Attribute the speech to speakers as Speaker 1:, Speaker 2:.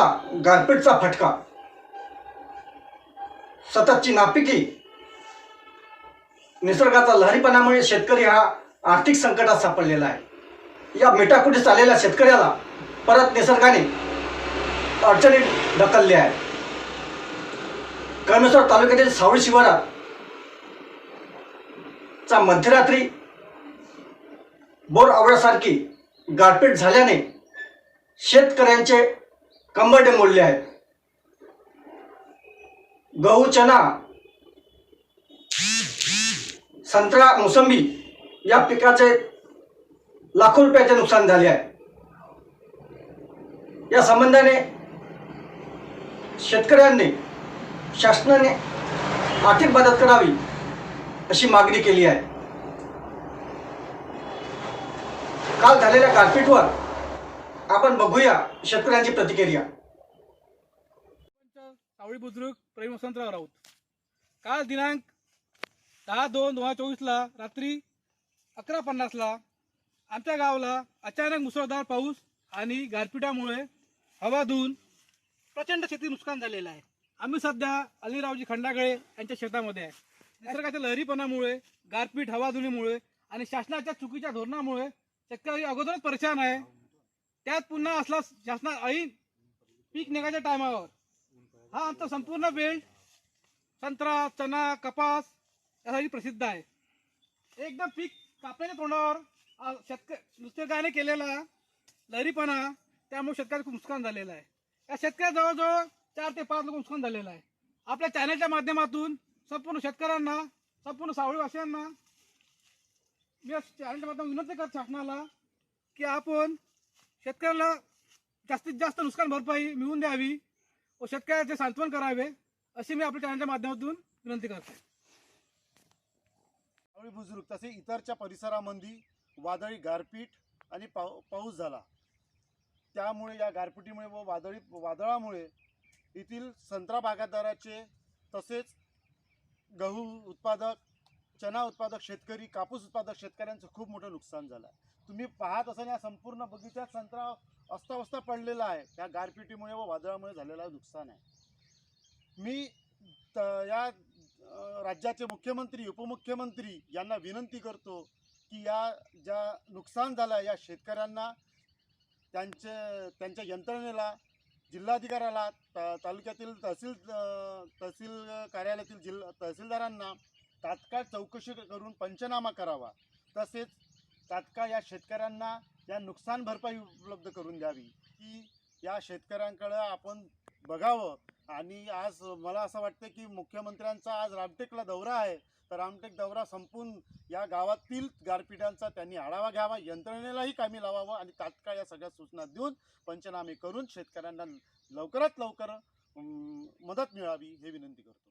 Speaker 1: शेतकऱ्याला गारपीटचा फटका. सततची नापिकी. निसर्गाचा लहरीपणामुळे शेतकरी हा आर्थिक संकटात सापडलेला आहे. या मिठाकुटीस आलेल्या शेतकऱ्याला परत निसर्गाने अडचणीत ढकलले आहे. कळमेश्वर तालुक्यातील सावळी शिवारात चा मध्यरात्री बोर आवळ्यासारखी गारपीट झाल्याने शेतकऱ्यांचे कंबरडे मोडले आहेत. गहू चना संत्रा मोसंबी या पिकाचे लाखो रुपयाचे नुकसान झाले आहे. या संबंधाने शेतकऱ्यांनी शासनाने आर्थिक मदत करावी अशी मागणी केली आहे. काल झालेल्या गारपीटवर आपण बघूया शेतकऱ्यांची प्रतिक्रिया.
Speaker 2: सावळी बुजुर्ग प्रेम वसंतराव राऊत. काल दिनांक दहा दोन दोन हजार चोवीसला रात्री अकरा पन्नासला आमच्या गावाला अचानक मुसळधार पाऊस आणि गारपिटामुळे हवा धुवून प्रचंड शेती नुकसान झालेलं आहे. आम्ही सध्या अलिरावजी खंडागळे यांच्या शेतामध्ये आहे. निसर्गाच्या लहरीपणामुळे गारपीट हवाधुनीमुळे आणि शासनाच्या चुकीच्या धोरणामुळे शेतकरी अगोदरच परेशान आहे. त्यात पुन्हा असला शासना ऐन पीक निघायच्या टायमावर. हा आमचा संपूर्ण बेल्ट संत्रा चना कपास यासाठी प्रसिद्ध आहे. एकदम पीक कापण्याच्या तोंडावर शेतक निसर्गाने केलेला लहरीपणा त्यामुळे शेतकऱ्याचं नुकसान झालेलं आहे. या शेतकऱ्या जवळजवळ चार ते पाच लोक नुकसान झालेलं आहे. आपल्या चॅनलच्या माध्यमातून संपूर्ण शेतकऱ्यांना संपूर्ण सावळीवासियांना मी चॅनलच्या माध्यमातून विनंती करत शासनाला की आपण शेतकऱ्याला जास्तीत जास्त नुकसान भरपाई मिळवून द्यावी व शेतकऱ्याचे सांत्वन करावे अशी मी आपल्या चॅनलच्या माध्यमातून विनंती करते
Speaker 3: बुजुर्ग तसे इतरच्या परिसरामध्ये वादळी गारपीट आणि पाऊ पाऊस झाला. त्यामुळे या गारपिटीमुळे व वादळी वादळामुळे येथील संत्रा बागायतदाराचे तसेच गहू उत्पादक चना उत्पादक शेतकरी कापूस उत्पादक शेतकऱ्यांचं खूप मोठं नुकसान झालं आहे. तुम्ही पाहत असाल या संपूर्ण बगीचात संत्रा अस्तावस्ता पडलेला आहे. या गारपिटीमुळे व वादळामुळे झालेलं नुकसान आहे. मी त- या राज्याचे मुख्यमंत्री उपमुख्यमंत्री यांना विनंती करतो की या ज्या नुकसान झालं आहे या शेतकऱ्यांना त्यांचे त्यांच्या यंत्रणेला जिल्हाधिकाऱ्याला त तालुक्यातील तहसील तहसील कार्यालयातील जिल्हा तहसीलदारांना तात्काळ चौकशी करून पंचनामा करावा. तसेच तात्काळ या शेतकऱ्यांना या नुकसान भरपाई उपलब्ध करून द्यावी. की या शेतकऱ्यांकडं आपण बघावं. आणि आज मला असं वाटतं की मुख्यमंत्र्यांचा आज रामटेकला दौरा आहे. तर रामटेक दौरा संपून या गावातील गारपिटांचा त्यांनी आढावा घ्यावा. यंत्रणेलाही कामी लावावं आणि तात्काळ या सगळ्या सूचना देऊन पंचनामे करून शेतकऱ्यांना लवकरात लवकर मदत मिळावी हे विनंती करतो.